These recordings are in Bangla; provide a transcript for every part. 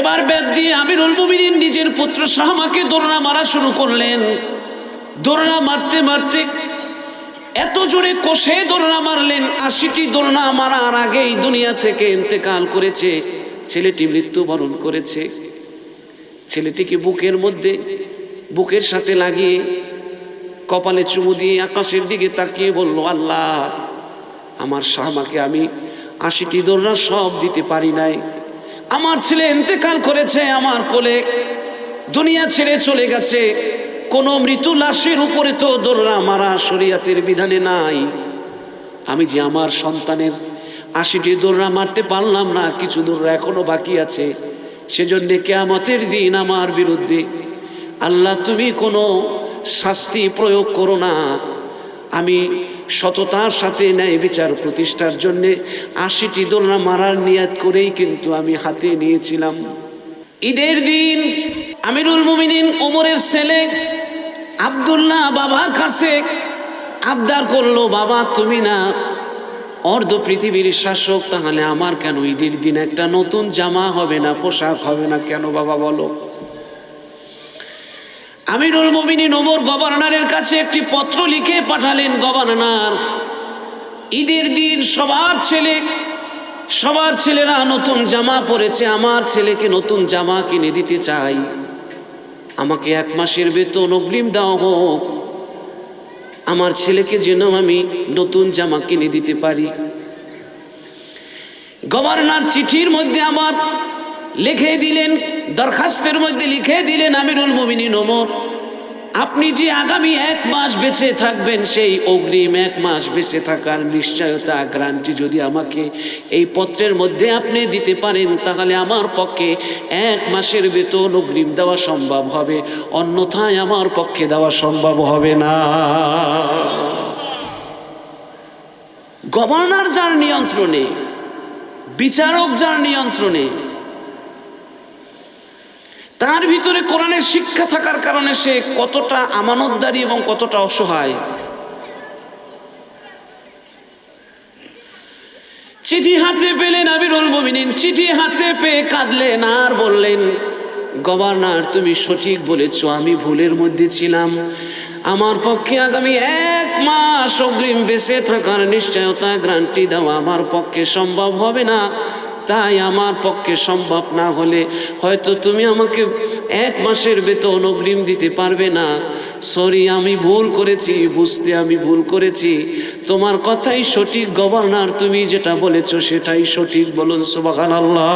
এবার ব্যাগ দিয়ে আমিরুল মুমিনিন নিজের পুত্র শাহমাকে দোলনা মারা শুরু করলেন। দোলনা মারতে মারতে এত জোরে কষে দোলনা মারলেন, আশিটি দোলনা মারার আগেই দুনিয়া থেকে ইন্তেকাল করেছে, ছেলেটি মৃত্যুবরণ করেছে। ছেলেটিকে বুকের মধ্যে, বুকের সাথে লাগিয়ে কপালে চুমু দিয়ে আকাশের দিকে তাকিয়ে বলল, আল্লাহ, আমার শাহমাকে আমি আশিটি দোলনা সব দিতে পারি নাই। আমার ছেলে ইন্তেকাল করেছে, আমার কোলে দুনিয়া ছেড়ে চলে গেছে। কোনো মৃত্যু লাশের উপরে তো দোলনা মারা শরিয়াতের বিধানে নাই। আমি যে আমার সন্তানের আশিটি দোলনা মারতে পারলাম না, কিছু দোলনা এখনও বাকি আছে। সেজন্য কেয়ামতের দিন আমার বিরুদ্ধে আল্লাহ তুমি কোনো শাস্তি প্রয়োগ করো না। আমি সততার সাথে ন্যায় বিচার প্রতিষ্ঠার জন্যে আশিটি দোলনা মারার নিয়াত করেই কিন্তু আমি হাতে নিয়েছিলাম। ঈদের দিন আমিরুল মুমিনিন ওমরের ছেলে আবদুল্লাহ বাবার কাছে আবদার করল, বাবা, তুমি না অর্ধ পৃথিবীর শাসক, তাহলে আমার কেন ঈদের দিন একটা নতুন জামা হবে না, পোশাক হবে না কেন বাবা, বলো? আমিরুল মুমিনিন ওমর গভর্নরের কাছে একটি পত্র লিখে পাঠালেন গভর্নর। ঈদের দিন সবার ছেলে, সবার ছেলেরা নতুন জামা পরেছে, আমার ছেলেকে নতুন জামা কিনে দিতে চাই। আমাকে এক মাসের বেতন অগ্রিম দাও হোক। আমার ছেলেকে যেন আমি নতুন জামা কিনে দিতে পারি। গভর্নর চিঠির মধ্যে আমার লিখে দিলেন, দরখাস্তের মধ্যে লিখে দিলেন, আমিরুল মুমিনিন ওমর, আপনি যে আগামী এক মাস বেঁচে থাকবেন, সেই অগ্রিম এক মাস বেঁচে থাকার নিশ্চয়তা, গ্রান্টি যদি আমাকে এই পত্রের মধ্যে আপনি দিতে পারেন, তাহলে আমার পক্ষে এক মাসের বেতন অগ্রিম দেওয়া সম্ভব হবে, অন্যথায় আমার পক্ষে দেওয়া সম্ভব হবে না। গভর্নর যার নিয়ন্ত্রণে, বিচারক যার নিয়ন্ত্রণে তার ভিতরে কোরআনের শিক্ষা থাকার কারণে সে কতটা আমানতদারি এবং কতটা অসহায়। চিঠি হাতে পেলেন আবিরুল মুমিনিন, চিঠি হাতে পেয়ে কাঁদলেন আর বললেন, গভর্নর, তুমি সঠিক বলেছ, আমি ভুলের মধ্যে ছিলাম। আমার পক্ষে আগামী এক মাস অগ্রিম বেঁচে থাকার নিশ্চয়তা গ্রান্টি দেওয়া আমার পক্ষে সম্ভব হবে না। তাই আমার পক্ষে সম্ভব না হলে হয়তো তুমি আমাকে এক মাসের বেতন অগ্রিম দিতে পারবে না। সরি আমি ভুল করেছি, বুঝতে আমি ভুল করেছি। তোমার কথাই সঠিক, গভর্নর, তুমি যেটা বলেছ সেটাই সঠিক, বলুন সুবাহান আল্লাহ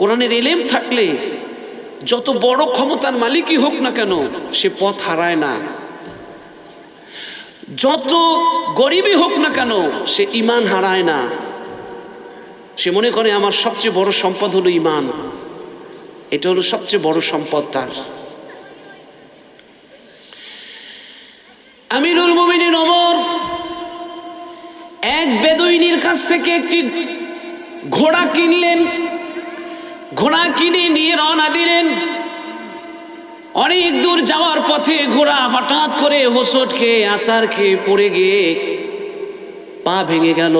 কোরআনের এলেম থাকলে যত বড় ক্ষমতার মালিকই হোক না কেন, সে পথ হারায় না। যত গরিবই হোক না কেন, সে ইমান হারায় না। সে মনে করে, আমার সবচেয়ে বড় সম্পদ হলো ইমান এটা হলো সবচেয়ে বড় সম্পদ তার। আমিরুল মোমিনিন ওমর এক বেদুইনির কাছ থেকে একটি ঘোড়া কিনলেন। ঘোড়া কিনে নিয়ে রওনা দিলেন। অনেক দূর যাওয়ার পথে ঘোড়া হঠাৎ করে হোসট খেয়ে আসার খেয়ে পড়ে গিয়ে পা ভেঙে গেল।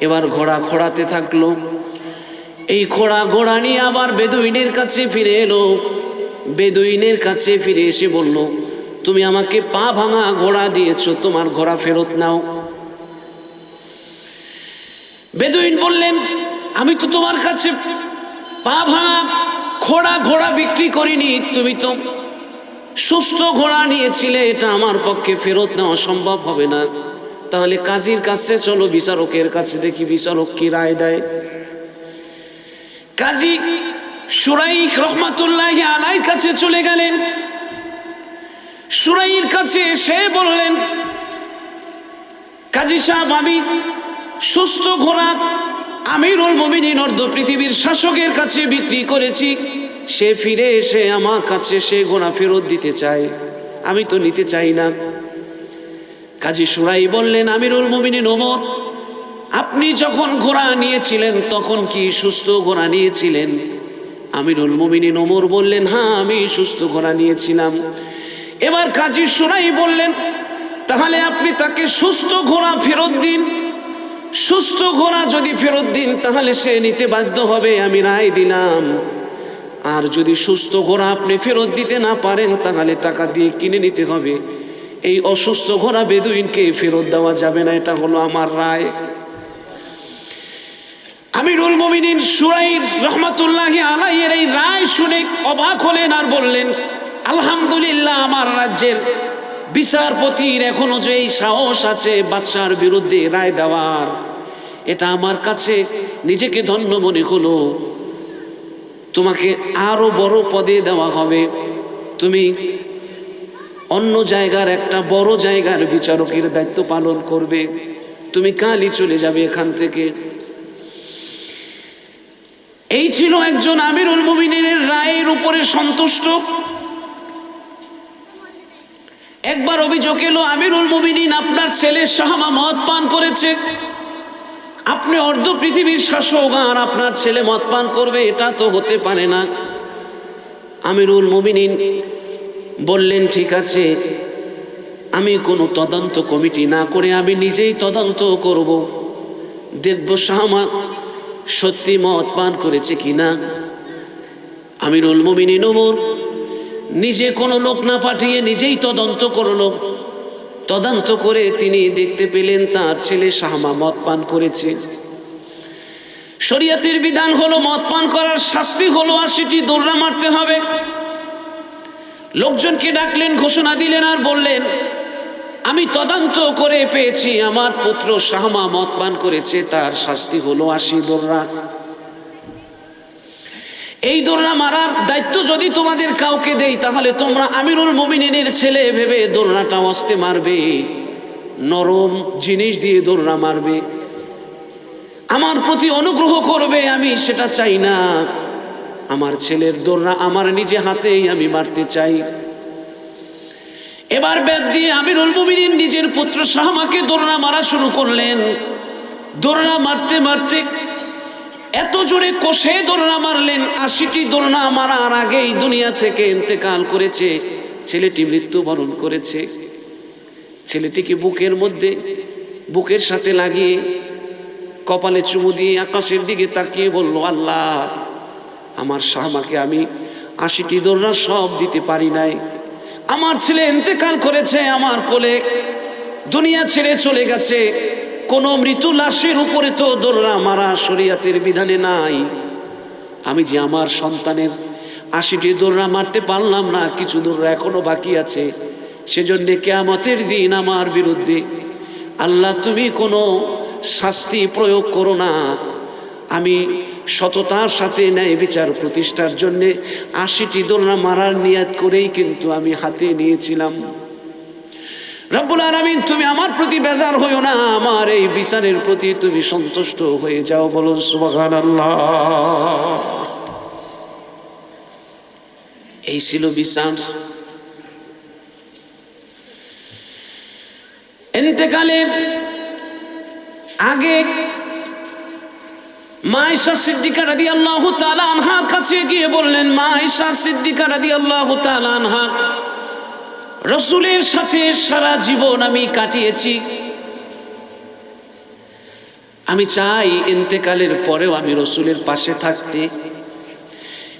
এবার ঘোড়া খোড়াতে থাকল। এই ঘোড়া ঘোড়া নিয়ে আবার বেদুইনের কাছে ফিরে এলো। বেদুইনের কাছে ফিরে এসে বলল, তুমি আমাকে পা ভাঙা ঘোড়া দিয়েছ, তোমার ঘোড়া ফেরত নাও। বেদুইন বললেন, আমি তো তোমার কাছে পা ভাঙা ঘোড়া ঘোড়া বিক্রি করিনি, তুমি তো সুস্থ ঘোড়া নিয়েছিলে, এটা আমার পক্ষে ফেরত নেওয়া সম্ভব হবে না। তাহলে কাজীর কাছে চলো, বিচারকের কাছে দেখি বিচারক কি রায় দেয়। কাজী সুরাই রহমাতুল্লাহ আলাইর কাছে চলে গেলেন। সুরাইয়ের কাছে সে বললেন, কাজী সাহেব, আমি সুস্থ ঘোড়া আমিরুল মুমিনিন অর্ধ পৃথিবীর শাসকের কাছে বিক্রি করেছি। সে ফিরে এসে আমার কাছে সে ঘোড়া ফেরত দিতে চায়। আমি তো নিতে চাই না। কাজী সুরাই বললেন, আমিরুল মুমিনিন ওমর, আপনি যখন ঘোড়া নিয়েছিলেন, তখন কি সুস্থ ঘোড়া নিয়েছিলেন? আমিরুল মুমিনিন ওমর বললেন হ্যাঁ আমি সুস্থ ঘোড়া নিয়েছিলাম। এবার কাজী সুরাই বললেন, তাহলে আপনি তাকে সুস্থ ঘোড়া ফেরত দিন। সুস্থ ঘোড়া যদি ফেরত দিন, তাহলে সে নিতে বাধ্য হবে, আমি রায় দিলাম। আর যদি সুস্থ ঘোড়া আপনি ফেরত দিতে না পারেন, তাহলে টাকা দিয়ে কিনে নিতে হবে। এই অসুস্থ ঘোড়া বেদুইনকে ফেরত দেওয়া যাবে না, এটা হলো আমার রায়। আমিরুল মমিনিন সুরাইর রহমতুল্লাহ আলাইয়ের এই রায় শুনে অবাক হলেন আর বললেন, আলহামদুলিল্লাহ, আমার রাজ্যের বিচারপতির এখনও যে এই সাহস আছে বাদশার বিরুদ্ধে রায় দেওয়ার, এটা আমার কাছে নিজেকে ধন্য মনে হলো। তোমাকে আরও বড় পদে দেওয়া হবে। তুমি অন্য জায়গার একটা বড় জায়গার বিচারকের দায়িত্ব পালন করবে। তুমি কালই চলে যাবে এখান থেকে। এই ছিল একজন আমিরুল মুমিনের রায়ের উপরে সন্তুষ্ট। একবার অভিযোগ এলো, আমিরুল মুমিনিন আপনার ছেলে শাহামা মদ পান করেছে। আপনি অর্ধ পৃথিবীর শাসক আর আপনার ছেলে মদ পান করবে, এটা তো হতে পারে না। আমিরুল মুমিনিন বললেন, ঠিক আছে, আমি কোনো তদন্ত কমিটি না করে আমি নিজেই তদন্ত করব। দেখব শাহামা সত্যি মদ পান করেছে কি কিনা। আমিরুল মুমিনিন ওমর নিজে কোনো লোক না পাঠিয়ে নিজেই তদন্ত করল। তদন্ত করে তিনি দেখতে পেলেন তার ছেলে শাহমা মদ পান করেছে। শরিয়াতের বিধান হলো মদ পান করার শাস্তি হলো আর সেটি দৌড়া মারতে হবে। লোকজনকে ডাকলেন, ঘোষণা দিলেন আর বললেন, আমি তদন্ত করে পেয়েছি, আমার পুত্র শাহমা মদ পান করেছে, তার শাস্তি হলো আশি দোররা এই দোলনা মারার দায়িত্ব যদি তোমাদের কাউকে দেই, তাহলে তোমরা আমিরুল মুমিনের ছেলে ভেবে দোরনাটা অস্তে মারবে। নরম জিনিস দিয়ে দোলনা মারবে। আমার প্রতি অনুগ্রহ করবে, আমি সেটা চাই না। আমার ছেলের দোলনা আমার নিজে হাতেই আমি মারতে চাই। এবার ব্যাগ দিয়ে আমিরুল মুমিনিন নিজের পুত্র শাহমাকে দোলনা মারা শুরু করলেন। দোলনা মারতে মারতে এত জোরে কষে দোলনা মারলেন, আশিটি দোলনা মারার আগেই দুনিয়া থেকে ইন্তেকাল করেছে, ছেলেটি মৃত্যুবরণ করেছে। ছেলেটিকে বুকের মধ্যে, বুকের সাথে লাগিয়ে কপালে চুমু দিয়ে আকাশের দিকে তাকিয়ে বলল, আল্লাহ, আমার শাহমাকে আমি আশিটি দোলনা সব দিতে পারি নাই। আমার ছেলে ইন্তেকাল করেছে, আমার কোলে দুনিয়া ছেড়ে চলে গেছে কোনো মৃত্যু লাশের উপরে তো দোলনা মারা শরিয়াতের বিধানে নাই। আমি যে আমার সন্তানের আশিটি দোলনা মারতে পারলাম না, কিছু দোলনা এখনও বাকি আছে। সেজন্যে কেয়ামতের দিন আমার বিরুদ্ধে আল্লাহ তুমি কোনো শাস্তি প্রয়োগ করো না। আমি সততার সাথে ন্যায় বিচার প্রতিষ্ঠার জন্যে আশিটি দোলনা মারার নিয়াত করেই কিন্তু আমি হাতে নিয়েছিলাম। রব্বুল আলমিন, তুমি আমার প্রতি বেজার হইও না, আমার এই বিচারের প্রতি তুমি সন্তুষ্ট হয়ে যাও বলো সুবাহান এই ছিল বিচার। এতেকালের আগে মায়েশা সিদ্দিকা রাদি আল্লাহ আনহার কাছে গিয়ে বললেন, মায়েশা সিদ্দিকা রাদি আল্লাহ আনহা রসুলের সাথে সারা জীবন আমি কাটিয়েছি। আমি চাই ইন্তেকালের পরেও আমি রসুলের পাশে থাকতে।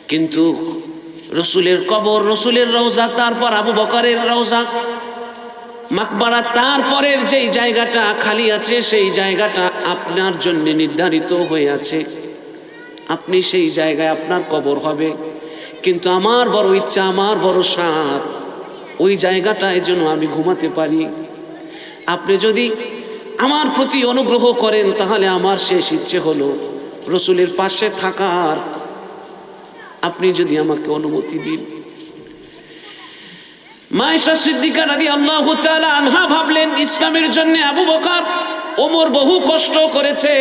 কিন্তু রসুলের কবর, রসুলের রওজা, তারপর আবু বকরের রওজা, মাকবারা, তারপরের যেই জায়গাটা খালি আছে, সেই জায়গাটা আপনার জন্য নির্ধারিত হয়ে আছে। আপনি সেই জায়গায় আপনার কবর হবে। কিন্তু আমার বড় ইচ্ছা, আমার বড় সাথ ওই জায়গাটায় যেন আমি ঘুমাতে পারি। আপনি যদি আমার প্রতি অনুগ্রহ করেন, তাহলে আমার শেষ ইচ্ছে হলো রসুলের পাশে থাকার। আপনি যদি আমাকে অনুমতি দিন। মায়েশা সিদ্দিকা রাদি আল্লাহ আনহা ভাবলেন, ইসলামের জন্য আবু বকার ওমর বহু কষ্ট করেছে।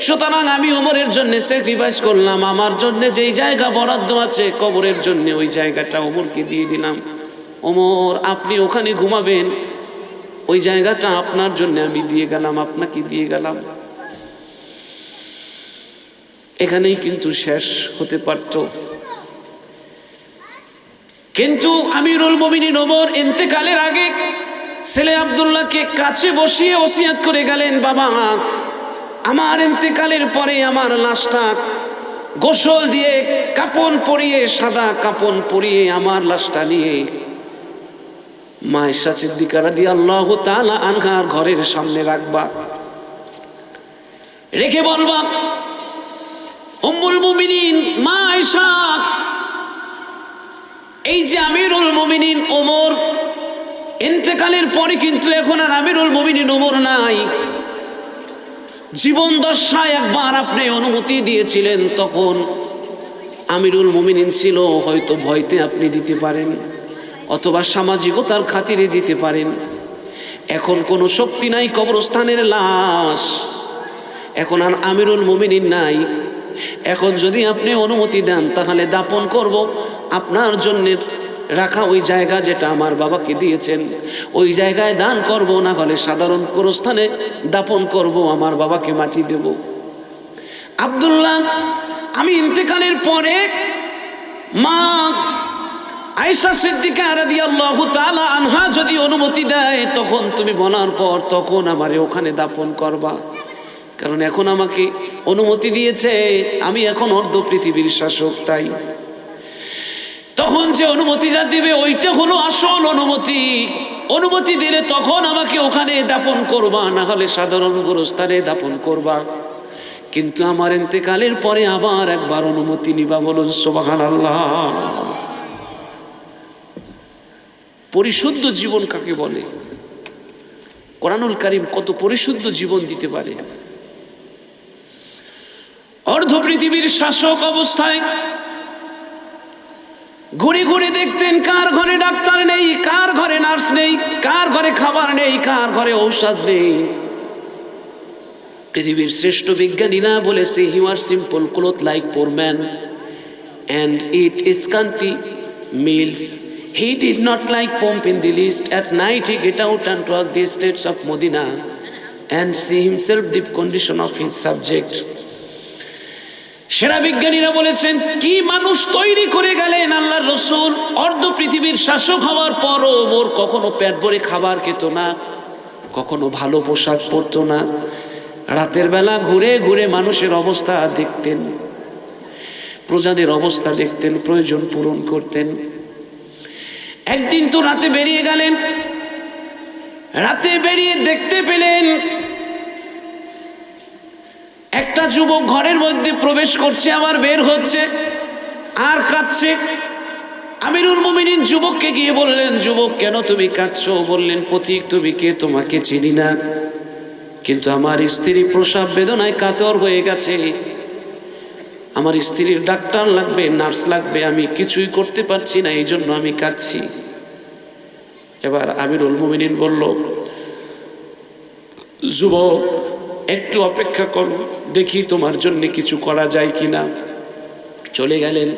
সুতরাং আমি ওমরের জন্য স্যাক্রিফাইস করলাম। আমার জন্য যেই জায়গা বরাদ্দ আছে, কবরের জন্য ওই জায়গাটা ওমরকে দিয়ে দিলাম। ওমর, আপনি ওখানে ঘুমাবেন। ওই জায়গাটা আপনার জন্য আমি দিয়ে গেলাম, আপনাকে দিয়ে গেলাম। এখানেই কিন্তু শেষ হতে পারত। কিন্তু আমিরুল মমিনিন ওমর ইন্তেকালের আগে ছেলে আবদুল্লাহকে কাছে বসিয়ে ওসিয়াত করে গেলেন, বাবা, আমার ইন্তেকালের পরে আমার লাশটা গোসল দিয়ে কাপন পরিয়ে, সাদা কাপন পরিয়ে আমার লাশটা নিয়ে মায়েশা সিদ্দিকারা দিয়ে আল্লাহ তালা আনহার ঘরের সামনে রাখবা। রেখে বলবা, উম্মুল মুমিনিন মা এই যে আমিরুল মুমিনিন ওমর ইন্তেকালের পরে কিন্তু এখন আর আমিরুল মুমিনিন ওমর নাই। জীবন দশায় একবার আপনি অনুমতি দিয়েছিলেন, তখন আমিরুল মুমিনিন ছিল, হয়তো ভয়তে আপনি দিতে পারেন। অথবা সামাজিকতার খাতিরে দিতে পারেন। এখন কোনো শক্তি নাই কবরস্থানের লাশ। এখন আর আমিরুল মুমিনিন নাই। এখন যদি আপনি অনুমতি দেন, তাহলে দাপন করব। আপনার জন্য রাখা ওই জায়গা যেটা আমার বাবাকে দিয়েছেন। ওই জায়গায় দান করব, না হলে সাধারণ কোরস্থানে দাপন করব, আমার বাবাকে মাটি দেব। আবদুল্লাহ, আমি ইন্তেকালের পরে মা আয়সা সিদ্দিকা রাদি আল্লাহ তালা আনহা যদি অনুমতি দেয়, তখন তুমি বলার পর তখন আমারে ওখানে দাপন করবা। কারণ এখন আমাকে অনুমতি দিয়েছে, আমি এখন অর্ধ পৃথিবীর শাসক, তাই। তখন যে অনুমতিটা দিবে, ওইটা হলো আসল অনুমতি। অনুমতি দিলে তখন আমাকে ওখানে দাপন করবা না হলে সাধারণ গোরস্থানে দাপন করবা। কিন্তু আমার এতেকালের পরে আবার একবার অনুমতি নিবা বলুন সোবাহান আল্লাহ পরিশুদ্ধ জীবন কাকে বলে? কোরআনুল কারিম কত পরিশুদ্ধ জীবন দিতে পারে? অর্ধ পৃথিবীর শাসক অবস্থায় ঘুরে ঘুরে দেখতেন, কার ঘরে ডাক্তার নেই, কার ঘরে নার্স নেই, কার ঘরে খাবার নেই, কার ঘরে ঔষধ নেই। পৃথিবীর শ্রেষ্ঠ বিজ্ঞানীরা বলেছে he wore simple cloth like poor man, and it is country meals he did not like pomp in the list at night he get out and talk the states of Medina and see himself the condition of his subject সেরা বিজ্ঞানীরা বলেছেন, কি মানুষ তৈরি করে গেলেন আল্লাহর রসুল? অর্ধ পৃথিবীর শাসক হওয়ার পরও ওর কখনো পেট ভরে খাবার খেত না, কখনো ভালো পোশাক পরতো না। রাতের বেলা ঘুরে ঘুরে মানুষের অবস্থা দেখতেন, প্রজাদের অবস্থা দেখতেন, প্রয়োজন পূরণ করতেন। একদিন তো রাতে বেরিয়ে গেলেন। রাতে বেরিয়ে দেখতে পেলেন একটা যুবক ঘরের মধ্যে প্রবেশ করছে, আবার বের হচ্ছে, আর কাঁদছে। আমিরুল মুমিনিন যুবককে গিয়ে বললেন, যুবক, কেন তুমি কাঁদছো? বললেন পথিক তুমি কে? তোমাকে চিনি না। কিন্তু আমার স্ত্রী প্রসাব বেদনায় কাতর হয়ে গেছে। আমার স্ত্রীর ডাক্তার লাগবে, নার্স লাগবে, আমি কিছুই করতে পারছি না এই জন্য আমি কাঁদছি। এবার আমিরুল মুমিনিন বলল, যুবক, একটু অপেক্ষা করো, দেখি তোমার জন্য কিছু করা যায় কি না চলে গেলেন।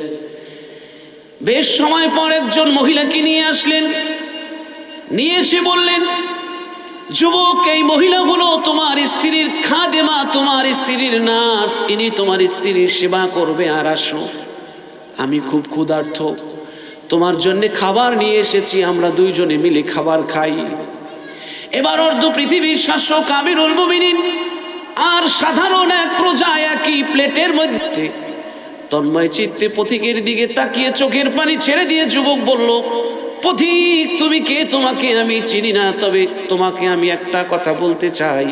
বেশ সময় পর একজন মহিলাকে নিয়ে আসলেন। নিয়ে এসে বললেন যুবক, এই মহিলা হলো তোমার স্ত্রীর খাদেমা, তোমার স্ত্রীর নার্স, ইনি তোমার স্ত্রীর সেবা করবে, আর আসো। আমি খুব ক্ষুধার্থ তোমার জন্যে খাবার নিয়ে এসেছি, আমরা দুইজনে মিলে খাবার খাই। এবার অর্ধ পৃথিবীর শাসক আমিরুল মুমিনিন আর সাধারণ এক প্রজা একই প্লেটের মধ্যে তন্ময় চিত্তে পথিকের দিকে তাকিয়ে চোখের পানি ছেড়ে দিয়ে যুবক বলল পথিক তুমি কে? তোমাকে আমি চিনি না, তবে তোমাকে আমি একটা কথা বলতে চাই।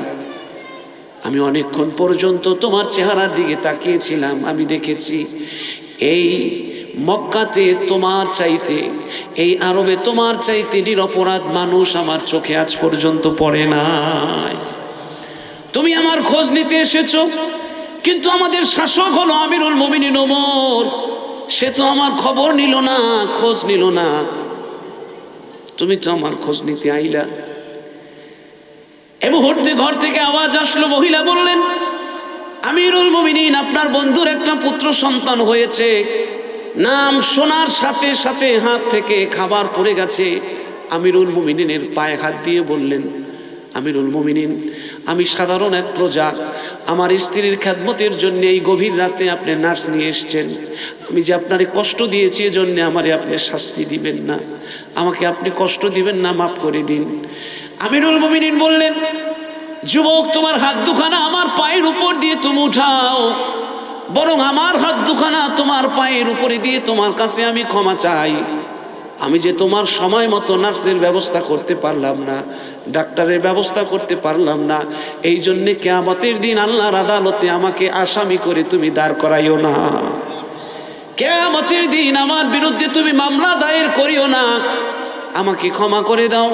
আমি অনেকক্ষণ পর্যন্ত তোমার চেহারার দিকে তাকিয়েছিলাম, আমি দেখেছি এই মক্কাতে তোমার চাইতে, এই আরবে তোমার চাইতে নিরপরাধ মানুষ আমার চোখে আজ পর্যন্ত পড়ে নাই। তুমি আমার খোঁজ নিতে এসেছ, কিন্তু আমাদের শাসক হলো আমিরুল মমিনিন ওমর। সে তো আমার খবর নিল না, খোঁজ নিল না। তুমি তো আমার খোঁজ নিতে আইলা। এ মুহূর্তে ঘর থেকে আওয়াজ আসলো, মহিলা বললেন, আমিরুল মমিনিন, আপনার বন্ধুর একটা পুত্র সন্তান হয়েছে। নাম শোনার সাথে সাথে হাত থেকে খাবার পড়ে গেছে। আমিরুল মুমিনিনের পায়ে হাত দিয়ে বললেন আমিরুল মুমিনিন, আমি সাধারণ এক প্রজা। আমার স্ত্রীর খ্যাতমতের জন্য এই গভীর রাতে আপনি নার্স নিয়ে এসছেন। আমি যে আপনারে কষ্ট দিয়েছি, এজন্য আমারে আপনি শাস্তি দিবেন না। আমাকে আপনি কষ্ট দিবেন না, মাফ করে দিন। আমিরুল মুমিনিন বললেন, যুবক, তোমার হাত দুখানা আমার পায়ের উপর দিয়ে তুমি উঠাও। বরং আমার হাত দুখানা তোমার পায়ের উপরে দিয়ে তোমার কাছে আমি ক্ষমা চাই। আমি যে তোমার সময় মতো নার্সের ব্যবস্থা করতে পারলাম না, ডাক্তারের ব্যবস্থা করতে পারলাম না, এই জন্যে কেয়ামতের দিন আল্লাহর আদালতে আমাকে আসামি করে তুমি দাঁড় করাইও না। কেয়ামতের দিন আমার বিরুদ্ধে তুমি মামলা দায়ের করিও না। আমাকে ক্ষমা করে দাও।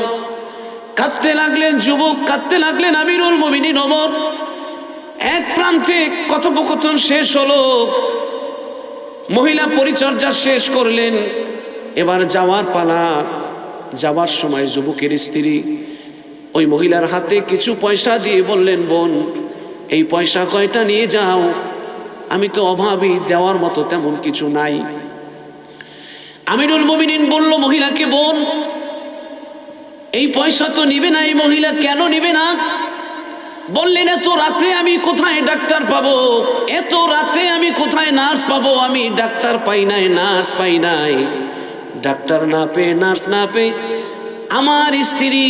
কাঁদতে লাগলেন যুবক, কাঁদতে লাগলেন আমিরুল মমিনী নমর এক প্রান্তে কথোপকথন শেষ হলো, মহিলা পরিচর্যা শেষ করলেন। এবার যাওয়ার পালা। যাওয়ার সময় যুবকের স্ত্রী ওই মহিলার হাতে কিছু পয়সা দিয়ে বললেন, বোন, এই পয়সা কয়টা নিয়ে যাও? আমি তো অভাবী, দেওয়ার মতো তেমন কিছু নাই। আমিরুল মমিনিন বলল, মহিলাকে বোন, এই পয়সা তো নিবে না, এই মহিলা কেন নিবে না? বললেন, এত রাতে আমি কোথায় ডাক্তার পাবো? এত রাতে আমি কোথায় নার্স পাবো? আমি ডাক্তার পাই নাই, নার্স পাই নাই। ডাক্তার না পেয়ে, নার্স না পেয়ে, আমার স্ত্রী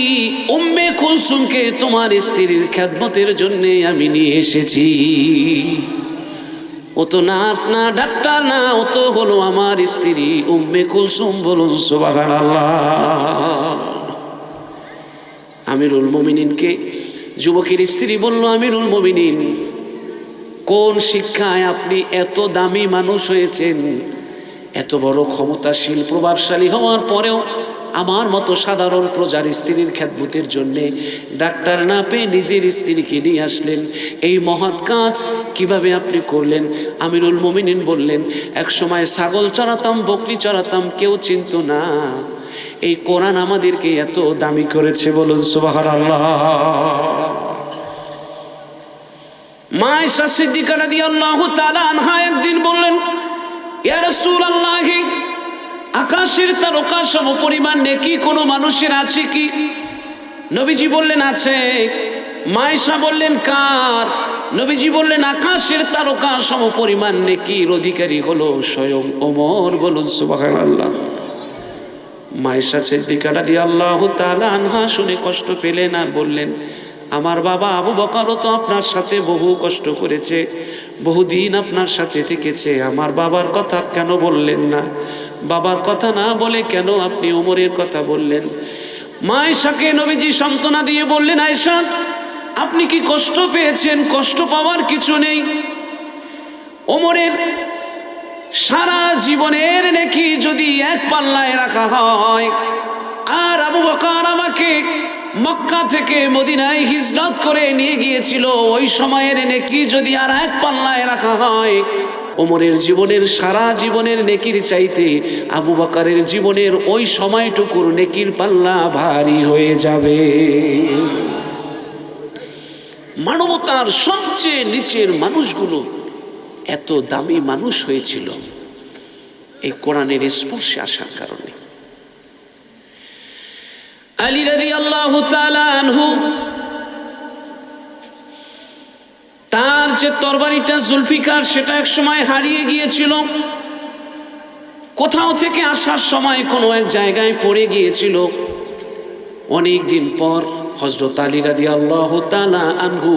উম্মে কুলসুমকে তোমার স্ত্রীর খ্যাতমতের জন্য আমি নিয়ে এসেছি। ও তো নার্স না, ডাক্তার না, ও তো হলো আমার স্ত্রী উম্মে কুলসুম বলুন সুবাহান আমিরুল মমিনিনকে যুবকের স্ত্রী বলল, আমিরুল মমিনিন, কোন শিক্ষায় আপনি এত দামি মানুষ হয়েছেন? এত বড় ক্ষমতাশীল, প্রভাবশালী হওয়ার পরেও আমার মতো সাধারণ প্রজার স্ত্রীর খ্যাতমতের জন্যে ডাক্তার না পেয়ে নিজের স্ত্রীকে নিয়ে আসলেন। এই মহৎ কাজ কীভাবে আপনি করলেন? আমিরুল মমিনিন বললেন, এক সময় ছাগল চড়াতাম, বকরি চড়াতাম, কেউ চিনত না। এই কোরআন আমাদেরকে এত দামি করেছে বলুন সুবাহার আল্লাহ মা ঈশা সিদ্দিকা রাদিয়াল্লাহু তাআলা আনহা একদিন বললেন আকাশের তারকা সম পরিমাণ নেকি কোনো মানুষের আছে কি? নবীজি বললেন, আছে। মায়েশা বললেন, কার? নবীজি বললেন, আকাশের তারকা সম পরিমাণ নেকির অধিকারী হলো স্বয়ং ওমর। বলুন, সুবহানাল্লাহ। মায়েশা সিদ্দিকাটা দিয়ে আল্লাহ তাআলা আনহা শুনে কষ্ট পেলেন আর বললেন আমার বাবা আবু বকারও তো আপনার সাথে বহু কষ্ট করেছে, বহুদিন আপনার সাথে থেকেছে। আমার বাবার কথা কেন বললেন না? বাবার কথা না বলে কেন আপনি ওমরের কথা বললেন? মা আয়েশাকে নবীজি সান্ত্বনা দিয়ে বললেন, আয়েশা, আপনি কি কষ্ট পেয়েছেন? কষ্ট পাওয়ার কিছু নেই। ওমরের সারা জীবনের নেকি যদি এক পাল্লায় রাখা হয়, আর আবু বকার আমাকে মক্কা থেকে মদিনায় হিজরত করে নিয়ে গিয়েছিল। ওই সময়ের নেকি যদি আর এক পাল্লায় রাখা হয়, ওমরের জীবনের সারা জীবনের নেকির চাইতে আবু বকারের জীবনের ওই সময়টুকুর নেকির পাল্লা ভারী হয়ে যাবে। মানবতার সবচেয়ে নিচের মানুষগুলো এত দামি মানুষ হয়েছিল। এই কোরআনের স্পর্শে আসার কারণে। আলী রাদি আল্লাহ আনহু, তার যে তরবারিটা জুলফিকার, সেটা এক সময় হারিয়ে গিয়েছিল। কোথাও থেকে আসার সময় কোনো এক জায়গায় পড়ে গিয়েছিল। অনেক দিন পর হজরত আলী রাদি আল্লাহ আনহু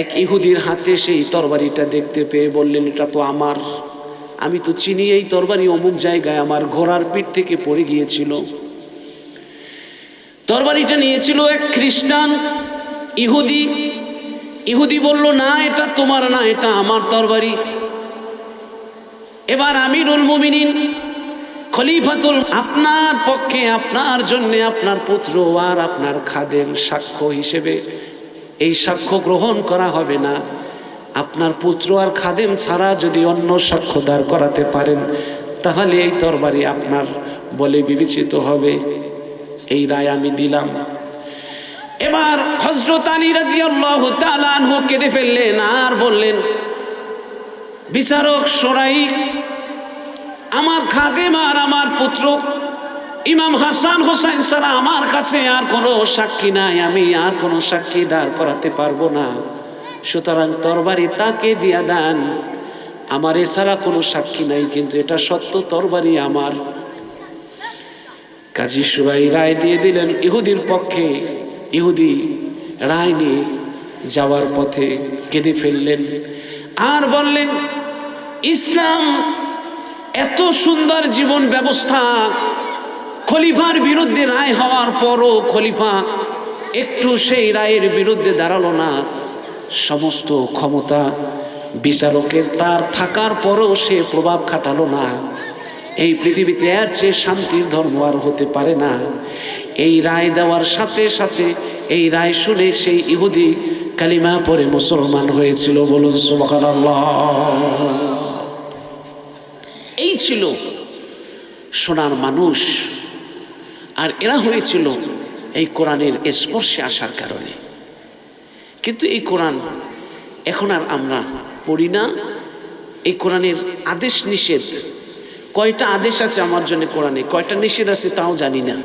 এক ইহুদির হাতে সেই তরবারিটা দেখতে পেয়ে বললেন, এটা তো আমার। আমি তো চিনি এই তরবারি অমুক জায়গায় আমার ঘোড়ার পিঠ থেকে পড়ে গিয়েছিল। তরবারিটা নিয়েছিল এক খ্রিস্টান ইহুদি। ইহুদি বলল, না, এটা তোমার না, এটা আমার তরবারি। এবার আমিরুল মুমিনিন খলিফাতুল, আপনার পক্ষে, আপনার জন্যে, আপনার পুত্র আর আপনার খাদের সাক্ষ্য হিসেবে এই সাক্ষ্য গ্রহণ করা হবে না। আপনার পুত্র আর খাদেম ছাড়া যদি অন্য সাক্ষ্য দাঁড় করাতে পারেন, তাহলে এই তরবারি আপনার বলে বিবেচিত হবে। এই রায় আমি দিলাম। এবার হজরত কেঁদে ফেললেন আর বললেন, বিচারক সরাই, আমার খাদেম আর আমার পুত্র, ইমাম হাসান হোসেন ছাড়া আমার কাছে আর কোনো সাক্ষী নাই, আমি আর কোনো সাক্ষী দাঁড় করাতে পারব না। সুতরাং তরবারি তাকে দিয়া দেন। আমার এছাড়া কোনো সাক্ষী নাই, কিন্তু এটা সত্য, তরবারি আমার। কাজী সুবাই রায় দিয়ে দিলেন ইহুদির পক্ষে। ইহুদি রায় নিয়ে যাওয়ার পথে কেঁদে ফেললেন। আর বললেন, ইসলাম এত সুন্দর জীবন ব্যবস্থা। খলিফার বিরুদ্ধে রায় হওয়ার পরও খলিফা একটু সেই রায়ের বিরুদ্ধে দাঁড়াল না। সমস্ত ক্ষমতা বিচারকের তার থাকার পরও সে প্রভাব খাটালো না। এই পৃথিবীতে চেয়ে শান্তির ধর্ম আর হতে পারে না, এই রায় দেওয়ার সাথে সাথে এই রায় শুনে সেই ইহুদি কালিমা পরে মুসলমান হয়েছিল বলুন এই ছিল সোনার মানুষ আর এরা হয়েছিল এই কোরআনের স্পর্শে আসার কারণে। কিন্তু এই কোরআন এখন আর আমরা পড়ি না, এই কোরআনের আদেশ নিষেধ কয়টা আদেশ আছে আমার জন্য কোরআনে? কয়টা নিষেধ আছে তাও জানি না।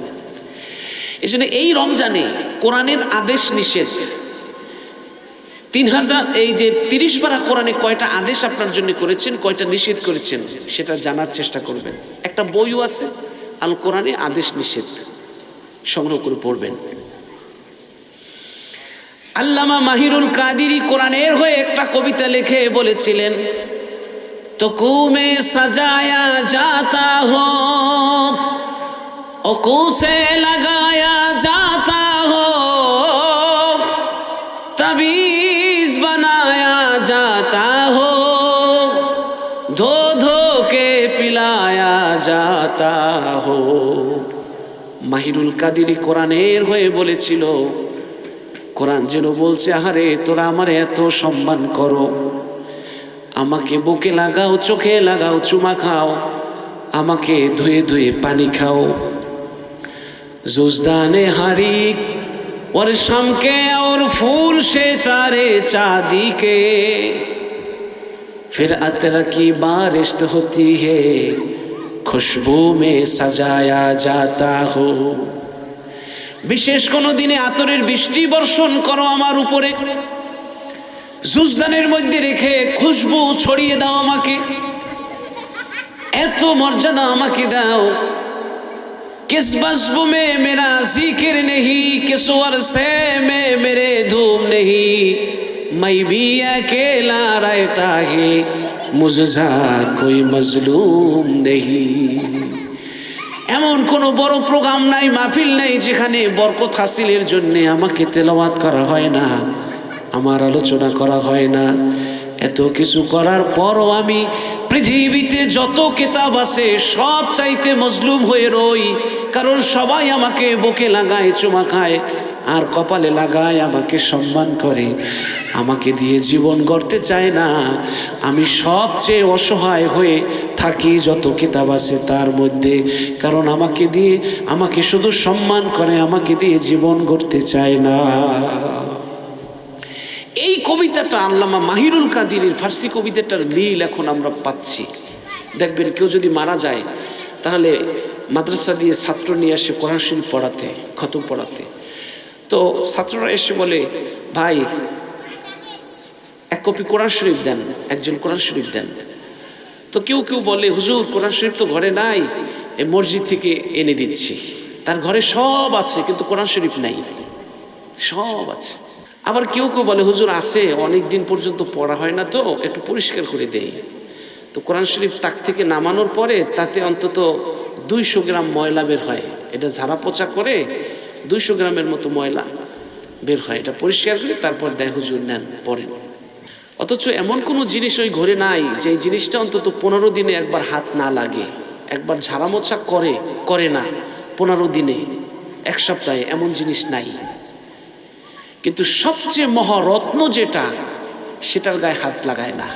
এই জন্য এই রমজানে কোরআনের আদেশ নিষেধ। তিন হাজার, এই যে তিরিশ পারা কোরআনে কয়টা আদেশ আপনার জন্য করেছেন, কয়টা নিষেধ করেছেন, সেটা জানার চেষ্টা করবেন। একটা বইও আছে, আল কোরআনে আদেশ নিষেধ। সংগ্রহ করে পড়বেন। আল্লামা মাহিরুল কাদিরি কোরআনের হয়ে একটা কবিতা লিখে বলেছিলেন تو میں سجایا جاتا ہو اکو سے لگایا جاتا ہو تبیز بنایا جاتا ہو دھو دھو کے پلایا جاتا ہو মাহিরুল কাদিরি কোরআনের হয়ে বলেছিল কোরআন যেন বলছে আহারে তোরা আমার এত সম্মান করো আমাকে বুকে লাগাও চোখে লাগাও চুমা খাও আমাকে ধুয়ে ধুয়ে পানি খাও जुजदाने हरी और शम के और फूल से तारे चांदी के फिर अतर की बारिश होती है खुशबू में सजाया जाता हो বিশেষ কোনো দিনে আতরের বৃষ্টি বর্ষণ করো আমার উপরে জুজদানের মধ্যে রেখে খুশবু ছড়িয়ে দাও আমাকে এত মর্যাদা আমাকে দাও किस बस्ब में मेरा जिक्र नहीं किस वर्षे में मेरे धूम नहीं मैं भी अकेला रहता है मुझा कोई मजलूम नहीं এমন কোনো বড় প্রোগ্রাম নাই মাহফিল নাই যেখানে বরকত হাসিলের জন্য আমাকে তেলাওয়াত করা হয় না আমার আলোচনা করা হয় না। এত কিছু করার পরও আমি পৃথিবীতে যত কেতাব আছে, সব চাইতে মজলুম হয়ে রই। কারণ সবাই আমাকে বকে লাগায়, চুমা খায়, আর কপালে লাগায়, আমাকে সম্মান করে। আমাকে দিয়ে জীবন গড়তে চায় না। আমি সবচেয়ে অসহায় হয়ে থাকি যত কিতাব আছে তার মধ্যে। কারণ আমাকে দিয়ে, আমাকে শুধু সম্মান করে, আমাকে দিয়ে জীবন গড়তে চায় না। এই কবিতাটা আল্লামা মাহিরুল কাদিরের ফার্সি কবিতাটার মিল এখন আমরা পাচ্ছি। দেখবেন কেউ যদি মারা যায়, তাহলে মাদ্রাসা দিয়ে ছাত্র নিয়ে আসে কোরআন শরীফ পড়াতে, খতম পড়াতে। তো ছাত্ররা এসে বলে, ভাই, এক কপি কোরআন শরীফ দেন, একজন কোরআন শরীফ দেন। তো কেউ কেউ বলে, হুজুর, কোরআন শরীফ তো ঘরে নাই, এ মসজিদ থেকে এনে দিচ্ছি। তার ঘরে সব আছে, কিন্তু কোরআন শরীফ নাই। সব আছে। আবার কেউ কেউ বলে, হুজুর আছে অনেক দিন পর্যন্ত পড়া হয় না তো, একটু পরিষ্কার করে দেই। তো কোরআন শরীফ তাক থেকে নামানোর পরে তাতে অন্তত দুইশো গ্রাম ময়লা বের হয়। এটা ঝাড়া পোছা করে দুইশো গ্রামের মতো ময়লা বের হয়। এটা পরিষ্কার করে তারপর দেয়, হুজুর, নেন, পড়েন। অথচ এমন কোনো জিনিস ওই ঘরে নাই যে জিনিসটা অন্তত পনেরো দিনে একবার হাত না লাগে, একবার ঝাড়া মোছা করে করে না, পনেরো দিনে, এক সপ্তাহে, এমন জিনিস নাই। কিন্তু সবচেয়ে মহারত্ন যেটা সেটার গায়ে হাত লাগায় না।